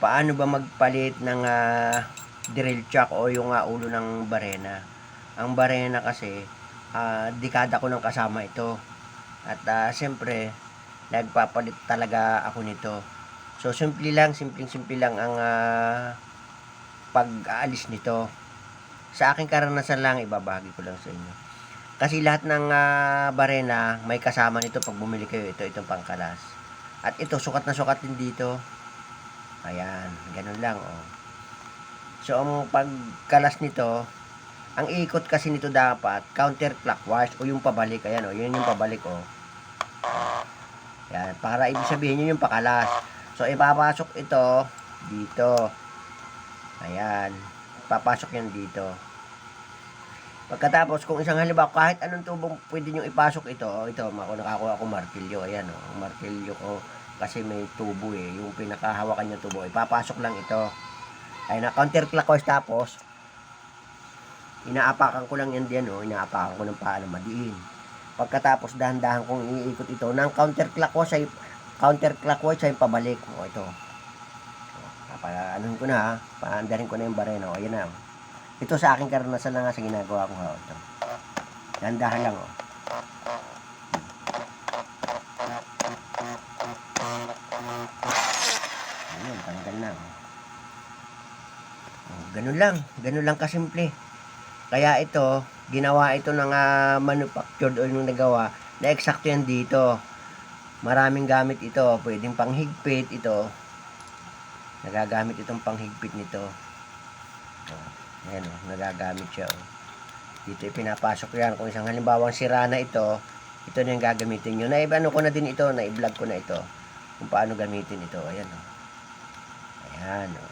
paano ba magpalit ng ah, drill chuck o yung ah, ulo ng barena. Ang barena kasi, ah, dekada ko nang kasama ito. At ah, siyempre, nagpapalit talaga ako nito. So, simple lang, simpleng-simple lang ang ah, pag-aalis nito. Sa aking karanasan lang, ibabahagi ko lang sa inyo. Kasi lahat ng ah, barena, may kasama nito pag bumili kayo. Ito, itong pangkalas. At ito, sukat na sukat din dito. Ayan, ganun lang, oh. So, ang pagkalas nito, ang ikot kasi nito dapat, counterclockwise, o yung pabalik, ayan, oh, yun yung pabalik, oh. Ayan, para ibig sabihin yun yung pakalas. So, ipapasok ito, dito. Ayan, papasok yan dito. Pagkatapos, kung isang halimbawa, kahit anong tubong pwede nyo ipasok ito, oh, ito, ako nakakuha ko martilyo, ayan, oh, martilyo ko, kasi may tubo eh, yung pinakahawakan niya tubo, ipapasok lang ito. Ay na counterclockwise tapos inaapakan ko lang yan diyan oh, inaapakan ko ng paa na madiin. Pagkatapos dahan-dahan kong iikot ito ng counterclockwise ay counterclockwise ay pabalik. O ito. Para anuhin ko na ha, paandarin ko na yung bareno. Ayan na. oh. Ito sa aking karanasan na nga sa ginagawa ko ha. Ito. Dahan-dahan lang oh. Ayun, tanggal na. oh. Ganun lang. Ganun lang kasimple. Kaya ito, ginawa ito ng ah, manufactured o yung nagawa na eksakto yan dito. Maraming gamit ito. Pwedeng panghigpit ito. Nagagamit itong panghigpit nito. Oh, ayan oh, nagagamit siya oh. Dito ipinapasok yan. Kung isang halimbawang sira na ito, ito na yung gagamitin nyo. Na ano ko na din ito, na i-vlog ko na ito. Kung paano gamitin ito. Ayan oh. Ayan oh.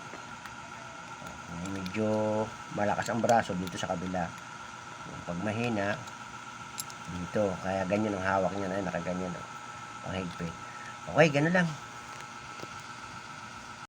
Oh, Medyo malakas ang braso dito sa kabila. Pag mahina, dito. Kaya ganyan ang hawak niya na, nakaganyan. Oh. Panghigpit. Okay, ganun lang.